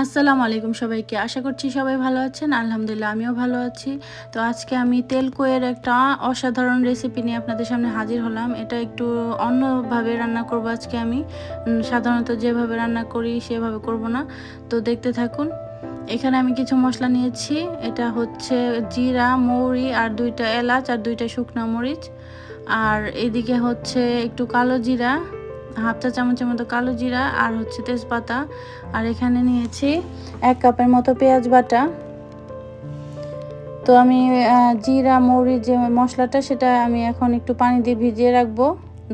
আসসালামু আলাইকুম সবাইকে। আশা করছি সবাই ভালো আছেন। আলহামদুলিল্লাহ, আমিও ভালো আছি। তো আজকে আমি তেল কোয়ের একটা অসাধারণ রেসিপি নিয়ে আপনাদের সামনে হাজির হলাম। এটা একটু অন্যভাবে রান্না করব আজকে আমি। সাধারণত যেভাবে রান্না করি সেভাবে করব না। তো দেখতে থাকুন। এখানে আমি কিছু মশলা নিয়েছি। এটা হচ্ছে জিরা, মৌরি আর দুইটা এলাচ আর দুইটা শুকনো মরিচ। আর এদিকে হচ্ছে একটু কালো জিরা। হাফ চা চামচের মতো কালো জিরা আর হচ্ছে তেজপাতা। আর এখানে নিয়েছি এক কাপের মতো পেঁয়াজ বাটা। তো আমি জিরা, মৌরি যে মশলাটা সেটা আমি এখন একটু পানি দিয়ে ভিজিয়ে রাখব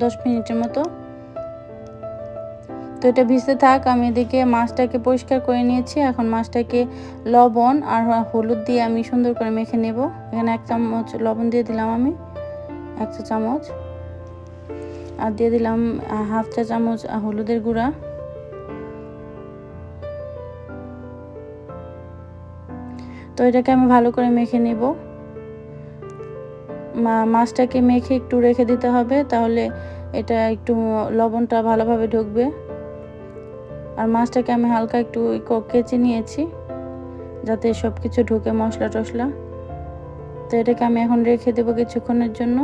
দশ মিনিটের মতো। তো এটা ভিজতে থাক, আমি এদিকে মাছটাকে পরিষ্কার করে নিয়েছি। এখন মাছটাকে লবণ আর হলুদ দিয়ে আমি সুন্দর করে মেখে নেব। এখানে এক চামচ লবণ দিয়ে দিলাম আমি, এক চামচ। আর দিয়ে দিলাম হাফ চা চামচ হলুদের গুঁড়া। তো এটাকে আমি ভালো করে মেখে নেব। মাছটাকে মেখে একটু রেখে দিতে হবে, তাহলে এটা একটু লবণটা ভালোভাবে ঢুকবে। আর মাছটাকে আমি হালকা একটু কেচে নিয়েছি, যাতে সব কিছু ঢুকে মশলা টশলা তো এটাকে আমি এখন রেখে দেবো কিছুক্ষণের জন্য।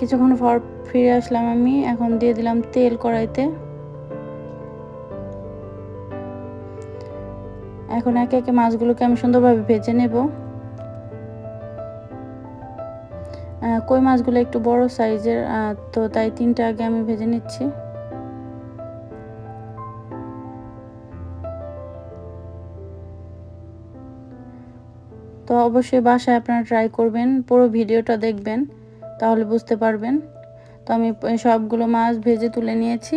কিছুক্ষণ পর ফিরে আসলাম আমি। এখন দিয়ে দিলাম তেল কড়াইতে। এখন একে একে মাছগুলোকে আমি সুন্দরভাবে ভেজে নেব। কই মাছগুলো একটু বড় সাইজের তো তাই তিনটা আগে আমি ভেজে নিচ্ছি। তো অবশ্যই বাসায় আপনারা ট্রাই করবেন, পুরো ভিডিওটা দেখবেন। তাহলে বুঝতে পারবেন। তো আমি সবগুলো মাছ ভেজে তুলে নিয়েছি।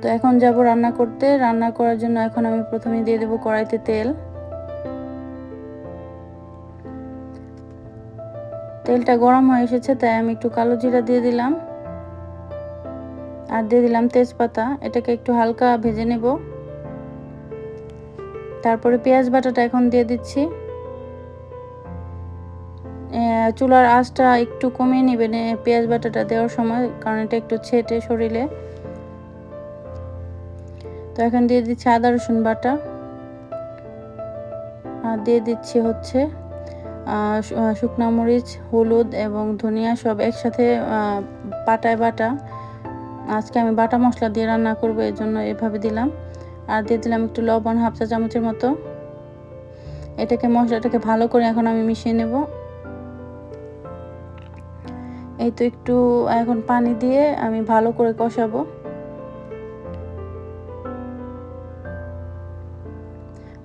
তো এখন যাব রান্না করতে। রান্না করার জন্য এখন আমি প্রথমে দিয়ে দেবো কড়াইতে তেল। তেলটা গরম হয়ে এসেছে, তাই আমি একটু কালো জিরা দিয়ে দিলাম। আর দিয়ে দিলাম তেজপাতা। এটাকে একটু হালকা ভেজে নেব। তারপরে পেঁয়াজ বাটাটা এখন দিয়ে দিচ্ছি। চুলার আঁচটা একটু কমিয়ে নেবেন পেঁয়াজ বাটাটা দেওয়ার সময়, কারণ এটা একটু ছেটে শরীরে। তো এখন দিয়ে দিচ্ছি আদা রসুন বাটা। আর দিয়ে দিচ্ছি হচ্ছে শুকনা মরিচ, হলুদ এবং ধনিয়া সব একসাথে বাটায় বাটা। আজকে আমি বাটা মশলা দিয়ে রান্না করব, এর জন্য এভাবে দিলাম। আর দিয়ে দিলাম একটু লবণ, হাফ চা চামচের মতো। এটাকে মশলাটাকে ভালো করে এখন আমি মিশিয়ে নেব। এই তো একটু এখন পানি দিয়ে আমি ভালো করে কষাবো।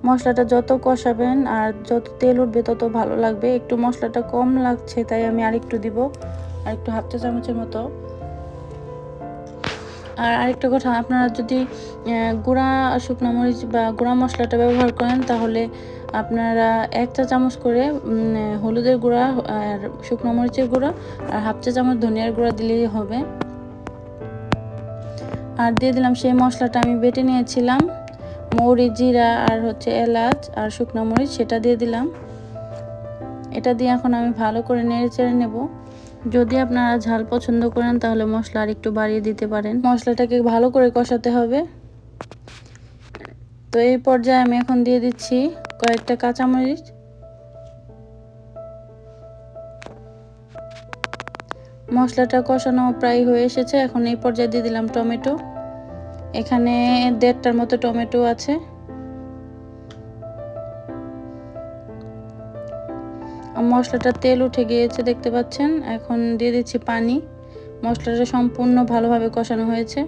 মশলাটা যত কষাবেন আর যত তেল উঠবে তত ভালো লাগবে। একটু মশলাটা কম লাগছে, তাই আমি আরেকটু দিব। আর একটু হাফ চা চামচের মতো। আর আরেকটা কথা, আপনারা যদি গুঁড়া শুকনো মরিচ বা গুঁড়া মশলাটা ব্যবহার করেন তাহলে আপনারা এক চা চামচ করে হলুদের গুঁড়া আর শুকনো মরিচের গুঁড়া আর হাফ চা চামচ ধনিয়ার গুঁড়া দিলেই হবে। আর দিয়ে দিলাম সেই মশলাটা আমি বেটে নিয়েছিলাম। মৌরি, জিরা আর হচ্ছে এলাচ আর শুকনো মরিচ সেটা দিয়ে দিলাম। এটা দিয়ে এখন আমি ভালো করে নেড়ে চেড়ে নেব। যদি আপনারা ঝাল পছন্দ করেন তাহলে মশলা আর একটু বাড়িয়ে দিতে পারেন। মশলাটাকে ভালো করে কষাতে হবে। তো এই পর্যায়ে আমি এখন দিয়ে দিচ্ছি কয়েকটা কাঁচামরিচ। মশলাটা কষানো প্রায় হয়ে এসেছে, এখন এই পর্যায়ে দিয়ে দিলাম টমেটো। এখানে দেড়টার মতো টমেটো আছে। মশলাটা তেল উঠে গিয়েছে, দেখতে পাচ্ছেন? এখন দিয়ে দিচ্ছি পানি। মশলাটা সম্পূর্ণ ভালোভাবে কষানো হয়েছে।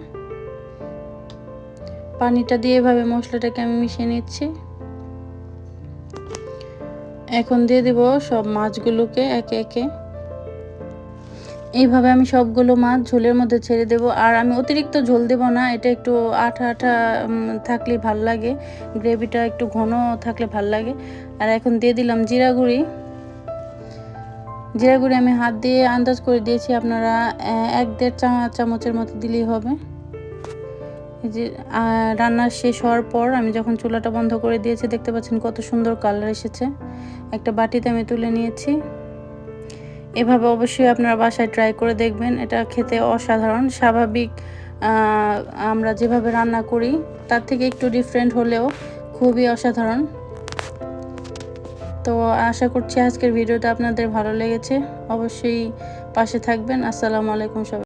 পানিটা দিয়ে এভাবে মশলাটাকে আমি মিশিয়ে নিচ্ছি। এখন দিয়ে দিব সব মাছগুলোকে একে একে। এইভাবে আমি সবগুলো মাছ ঝোলের মধ্যে ছেড়ে দেব। আর আমি অতিরিক্ত ঝোল দেব না, এটা একটু আঠা আঠা থাকলে ভালো লাগে। গ্রেভিটা একটু ঘন থাকলে ভালো লাগে। আর এখন দিয়ে দিলাম জিরা গুঁড়ি। জিরা গুঁড়ি আমি হাত দিয়ে আন্দাজ করে দিয়েছি, আপনারা এক দেড় চা চামচের মতো দিলেই হবে। যে রান্না শেষ হওয়ার পর আমি যখন চুলাটা বন্ধ করে দিয়েছি, দেখতে পাচ্ছেন কত সুন্দর কালার এসেছে। একটা বাটিতে আমি তুলে নিয়েছি। এভাবে অবশ্যই আপনারা বাসায় ট্রাই করে দেখবেন। এটা খেতে অসাধারণ। স্বাভাবিক আমরা যেভাবে রান্না করি, তার থেকে একটু ডিফারেন্ট হলেও খুবই অসাধারণ। তো আশা করছি আজকের ভিডিওটা আপনাদের ভালো লেগেছে। অবশ্যই পাশে থাকবেন। আসসালামু আলাইকুম সবাই।